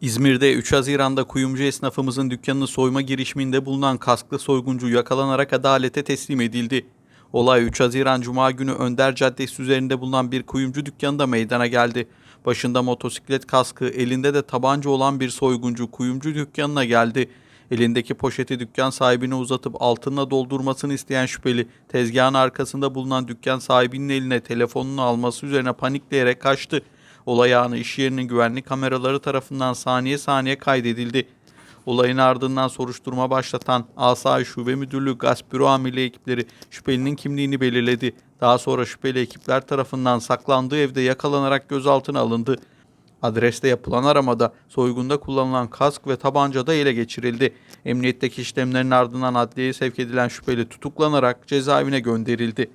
İzmir'de 3 Haziran'da kuyumcu esnafımızın dükkanını soyma girişiminde bulunan kasklı soyguncu yakalanarak adalete teslim edildi. Olay 3 Haziran Cuma günü Önder Caddesi üzerinde bulunan bir kuyumcu dükkanında meydana geldi. Başında motosiklet kaskı, elinde de tabanca olan bir soyguncu kuyumcu dükkanına geldi. Elindeki poşeti dükkan sahibine uzatıp altınla doldurmasını isteyen şüpheli tezgahın arkasında bulunan dükkan sahibinin eline telefonunu alması üzerine panikleyerek kaçtı. Olay anı iş yerinin güvenlik kameraları tarafından saniye saniye kaydedildi. Olayın ardından soruşturma başlatan Asayiş Şube Müdürlüğü Gasp Büro Amirliği ekipleri şüphelinin kimliğini belirledi. Daha sonra şüpheli ekipler tarafından saklandığı evde yakalanarak gözaltına alındı. Adreste yapılan aramada soygunda kullanılan kask ve tabanca da ele geçirildi. Emniyetteki işlemlerin ardından adliyeye sevk edilen şüpheli tutuklanarak cezaevine gönderildi.